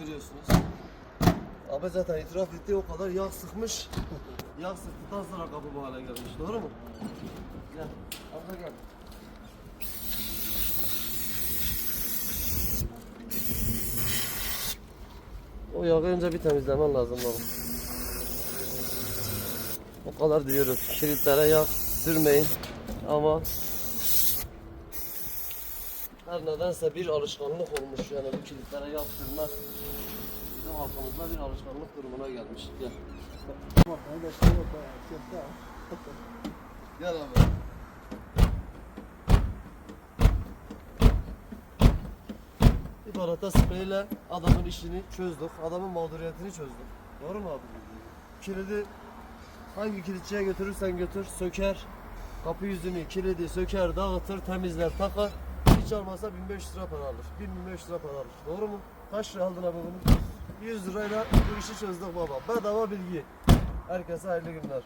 Görüyorsunuz. Abi zaten itiraf etti o kadar yağ sıkmış. yağ sıktıktan sonra kapı bu hale gelmiş. Doğru mu? Gel. Abla gel. O yağı önce bir temizlemen lazım baba. O kadar diyoruz. Kilitlere yağ sürmeyin. Ama her nedense bir alışkanlık olmuş yani bu kilitlere yağ sürme bizim halkımızda bir alışkanlık durumuna gelmiş. Gel. Gel abi. İbarata spreyle adamın işini çözdük. Adamın mağduriyetini çözdük. Doğru mu abi? Kilidi hangi kilitçiye götürürsen götür söker. Kapı yüzünü, kilidi söker, dağıtır, temizler, takar. Hiç almazsa 1500 lira para alır. 1000-1500 lira para alır. Doğru mu? Kaç lira aldın abi bunu? 100 lirayla bu işi çözdük baba. Bedava bilgi. Herkese hayırlı günler.